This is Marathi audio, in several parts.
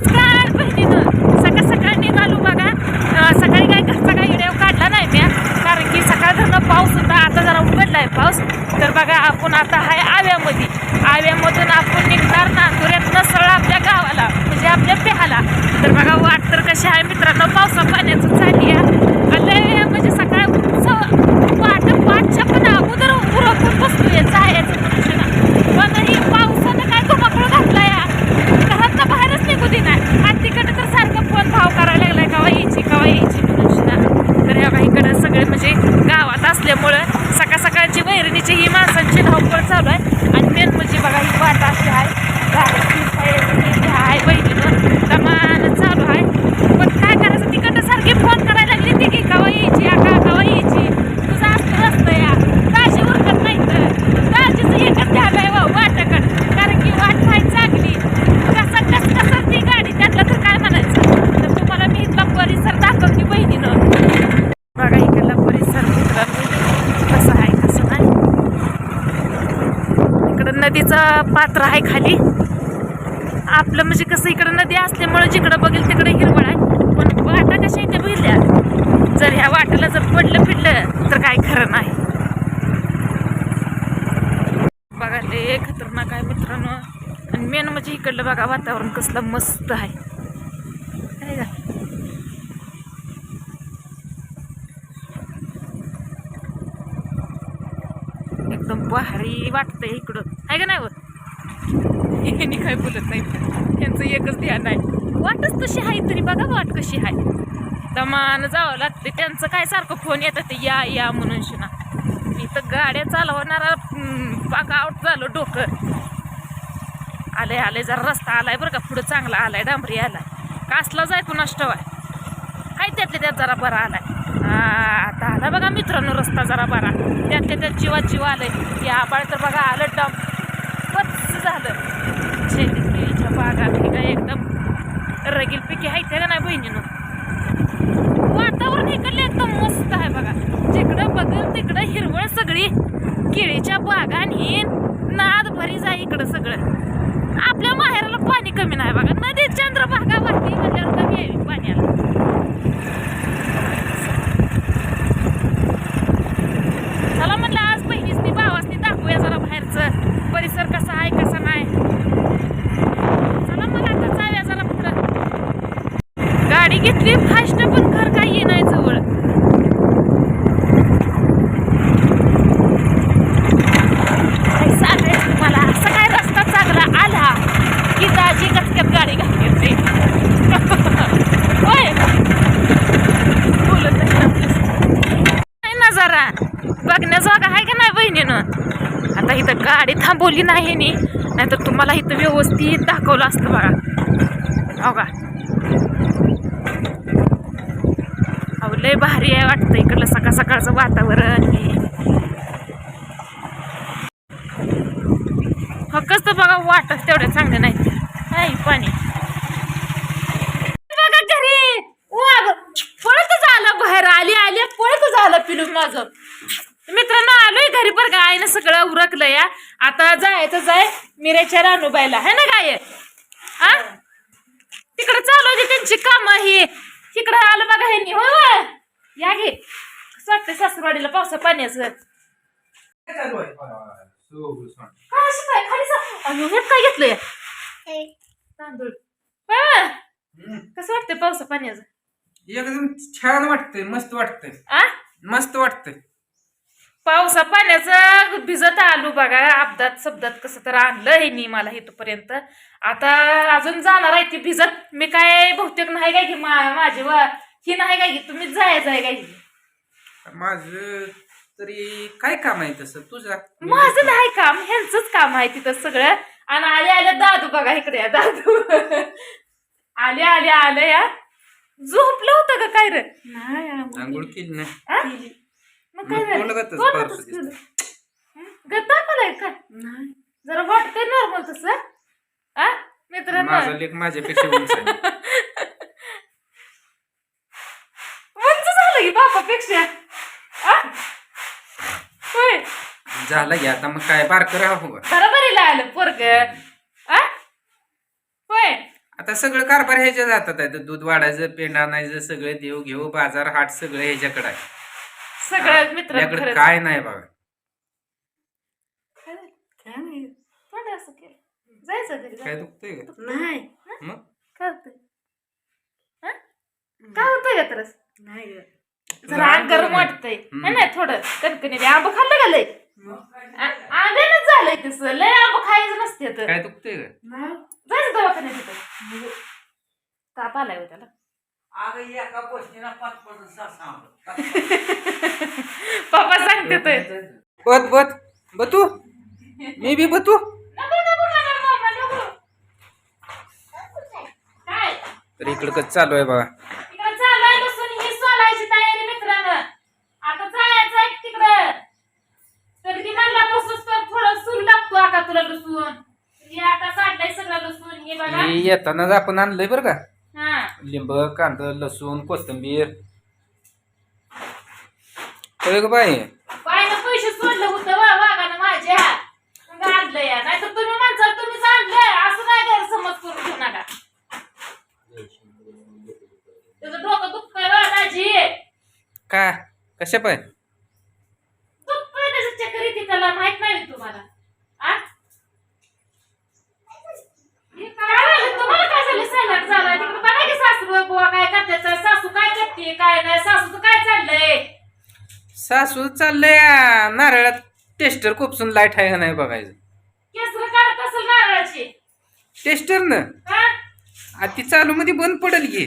नमस्कार बहिणीनं. सकाळ सकाळ निघालो बघा. सकाळी काय घरचा काही व्हिडिओ काढला नाही मी कारण की सकाळ धरणं पाऊस होता आता जरा उघडला आहे पाऊस. तर बघा आपण आता आहे आव्यामध्ये. आव्यामधून आपण निघणार नांदुऱ्यातनं सरळ आपल्या गावाला म्हणजे आपल्या पेहाला तर बघा वाट तर कशी आहे मित्रांनो पावसा पाण्याचं चालली आहे लय म्हणजे सकाळ स- वाट वाटच्या पण अगोदर उरकून बसतोय जायचं म्हणजे पण ही पावसानं काय धुमाकूळ घातला या घरातनं बाहेरच निघू दे नाही आणि तिकडे तर सारखं फोन भाव करायला लागलाय कवा यायची कवा यायची म्हणून शिना तर ह्या इकडं सगळे म्हणजे गावात असल्यामुळं सकाळ सकाळची वैरणीची ही माणसांची धावपळ चालू आहे आणि मेन म्हणजे बघा ही वाट अशी आहे गाड्याची वैरणीची आहे बहिणीनं दमान चालू आहे पण काय करायचं तिकडं सारखी फोन करायला लागली ती की कवा यायची आका कवा यायची तुझं असतं असतं या दाजी उरकत नाही तर दाजीचं एकच ध्यान आहे वा वाटाकडं कारण की वाट व्हाय चांगली कसं कस कसं ती गाडी त्यातलं तर काय म्हणायचं तर तुम्हाला मी इथला परिसर दाखवते बहिणीनं बघा इकडला परिसर मित्रांनो कसं आहे कसं नाही पात्र आहे खाली. आपलं म्हणजे कसं इकडं नदी असल्यामुळं जिकडं बघेल तिकडं हिरवळ आहे. पण वाटा कशा इथे बघितल्या जर ह्या वाटेला जर पडलं फिरलं तर काय खरं नाही. बघा ते खतरनाक आहे मित्रांनो. आणि मेन म्हणजे इकडलं बघा वातावरण कसलं मस्त आहे. एकदम भारी वाटतंय इकडं. आहे का नाही व यांनी काय बोलत नाही. यांचं एकच ध्यान आहे. वाटच तशी आहे तरी बघा वाट कशी आहे. दमान जावं लागते. त्यांचं काय सारखं फोन येतात ते या या म्हणून शिना. मी तर गाड्या चालवणारा पाका आउट झालो डोकं. आलंय आलंय जरा रस्ता आलाय बरं का. पुढं चांगला आलाय डांबरी आलाय. कासला जाय कुणास आहे काय त्यातल्या त्यात जरा बरा आलाय. आता आला बघा मित्रांनो रस्ता जरा बरा. त्यातल्या त्यात जीवात जीव आलंय. या आबाळ तर बघा आलं डांब झालं झालं केळीच्या बागा काय एकदम रगील पिके आहे का नाही बहिणीनं? वातावरण इकडले एकदम मस्त आहे बघा. जिकडं बघल तिकडं हिरवळ सगळी. केळीच्या बागा आणि नाद भरी जाय इकडं सगळं. आपल्या माहेराला पाणी कमी नाही बघा. नदी चंद्रभागा वाहती म्हणल्यावर कमी आहे पाण्याला चला म्हणलं आज बहिणीसनी भावासनी दाखवूया जरा बाहेरचं परिसर कसा आहे कसा नाही चला मग आता जाऊया जरा पुढं गाडी घेतली फास्ट पण घर काही ये नाही जवळ काय सांगायचं तुम्हाला असा काय रस्ता चांगला आला की दाजी गचक्यात गाडी घालते होय बोलत नाही आपल्याला. नाही ना जरा बघण्याजोगा आहे का नाही बहिणीनं आता इथं गाडी थांबवली नाही नी. नाहीतर तुम्हाला इथं व्यवस्थित दाखवलं असतं बघा. हो का? अहो लय भारी आहे वाटतं इकडलं सकाळ सकाळचं वातावरण हे. फक्त तर बघा वाटत तेवढं चांगलं नाही. पाणी बघा घरी वाघ पळत झालं बाहेर आली आली पळत झालं पिलू माझं मित्रांनो आलोय घरी बरं का आईनं सगळं उरकलं या आता जायचं जाय मिरेच्या रानूबाईला है ना काय हा तिकडं चालू होती त्यांची कामं ही. तिकडं आलं बघा ह्यांनी हो. हो. या घे. कसं वाटतं सासरवाडीला पावसा पाण्याचं? काय असं काय खाली सा- अयो, हे काय घेतलंय? तांदूळ. हा, कसं वाटतंय पावसा पाण्याचं? एकदम छान वाटतंय मस्त वाटतंय. आ? मस्त वाटतंय. पावसा पाण्याचं भिजत आलो बघा. अपदात शब्दात कसं तर आणलं हे नी मला इथपर्यंत. आता अजून जाणार आहे ती भिजत. मी काय बहुतेक नाही काय की मा- माझी वा ही नाही काय की तुम्ही जायचं आहे काय की. माझ तरी काय काम आहे तसं? तुझा? माझं नाही काम. ह्यांचंच काम आहे तिथं सगळं. आणि आले आले दादू बघा इकडे या दादू. आले आले आले या. झोपलं होतं का काय रे? नाही आंघोळ केली. नाही? मग काय मग झालं? केलं. हं? का जरा वाटतंय नॉर्मल तसं. आ? मित्रांनो. माझा लेख माझ्यापेक्षा उंच आहे. उंच झालं की बापापेक्षा. आ? होय. झाला की आता मग काय बारकं राहू का बरोबरीला आलं पोरग. आ? होय. आता सगळं कारभार ह्याच्या जातात आहे. दूध वाढायचं पेंड आणायचं सगळं देव घेऊ बाजार हाट सगळं ह्याच्याकडे आहे. सगळं मित्र खरंच. काय नाही बघा काय नाही. तोंड असं केलं. जायचं घरी काय जायचं. दुखतंय का नाही मग काय होतंय हा? काय होतंय का त्रस नाही ग. जरा अंग गरम वाटतंय हम्म. नाही नाही थोडं कणकणी आंब खाल्लं का लय अंगणच झालंय तसं लय आंब खायचं नसते तर काय दुखतंय का नाही. जायचं दवाखान्यात तिथं ताप आलाय हो त्याला अगं एका गोष्टीनं पाच पडून सांग. पप्पा सांगते तर बत बत. बतू? मी बी बतू? नको नको नको मामा, नको. काय? तर इकडं चालू आहे बघा. तिकडं चालू आहे लसूण ही सोलायची तयारी मित्रांनो. आता जायचं आहे तिकडं. तर ती म्हणला तर थोडं सूर लागतो आता तुला लसूण. हे आता काढलंय सगळं लसूण हे बघा. हे येतानाच आपण आणलंय बरं का? लिंब कांदा लसूण कोथिंबीर. कळलं का बाई? बायनं पैसे सोडलं होतं वा वागानं माझ्या. मग आणलं या. नाही तर तुम्ही म्हणसाल तुम्हीच आणलंय. असं नाही गैरसमज करून घेऊ नका. त्याचं डोकं दुखतंय वा माझी का? कशा पाय दुखतंय त्याचं चक्कर येते त्याला. माहीत नाही तुम्हाला आ? हे काय झालं? तुम्हाला सॅलड झालाय? तिकडे बघा की सासू बुवा काय करतात. सासू काय करते काय नाही सासूचं काय चाललंय? सासू चाललंय आ, नारळात टेस्टर खुपसून लाइट आहे का नाही बघायचं. केसर काढत असेल नारळाची. टेस्टर न? हा? ती चालू मध्ये बंद पडेल की.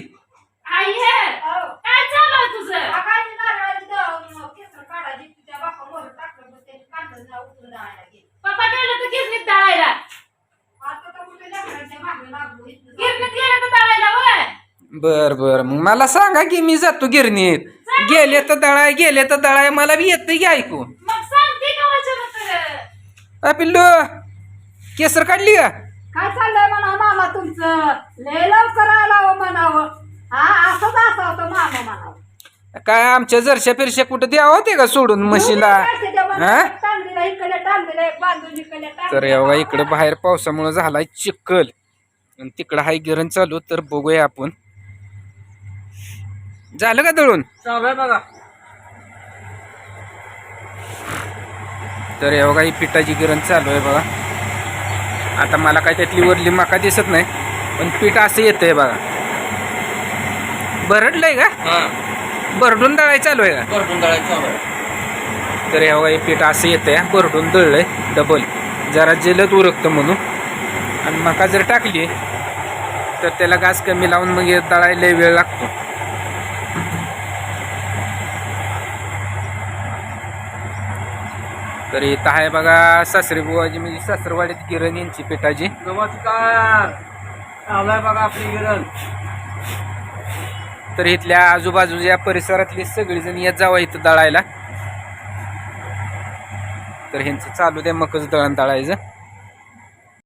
आई हे काय चालू आहे तुझं आकाशी नारळाची दळून केसर काढायची, तिच्या बापावर टाकलं, मग त्याची कांदा जरा उचलून दळायला गेली. पप्पा गेलं तर गिरणीत दळायला आता तर कुठे लेकरांच्या मागे लागलो, इथनं गिरणीत गेलं तर दळायला वय बर बर. मग मला सांगा की मी जातो गिरणीत. गेले तर दळाय गेले तर दळाय. मला बी येतं की ऐकू. मग सांगते का पिल्लू केसर काढली का? काय चाललंय म्हणा मामा तुमचं? लय लवकर हो म्हणावं. हा असंच असं होतं मामा म्हणावं. काय आमच्या जरशा फिरशा कुठं द्यावं होते का सोडून म्हशीला? हा? टांगलेला इकडे टांगलेला बांधून इकडे तर एवढा इकडं बाहेर पावसामुळे झालाय चिखल. आणि तिकडं हाय गिरण चालू तर बघूया आपण. झालं का दळून? चालू आहे बघा. तर ही पिठाची गिरण चालू आहे बघा. आता मला काय त्यातली वरली माका दिसत नाही पण पीठ असं येतंय बघा. भरडलंय का? हा. भरडून दळाय चालू आहे का? करटून दळायचं चालू आहे. तर एवढा हे पीठ असं येतंय भरडून दळलंय डबल जरा जलद उरकतं म्हणून. आणि मका जर टाकली तर त्याला घास कमी लावून मग हे दळायला वेळ लागतो. तर इथं आहे बघा सासरी बुवाजी म्हणजे सासरवाडीत गिरण यांची पिठाची. नमस्कार. बघा आपली गिरण तर इथल्या आजूबाजूच्या परिसरातली सगळीजण येत जावा इथं दळायला. तर ह्यांचं चालू द्या मकच दळण दळायचं.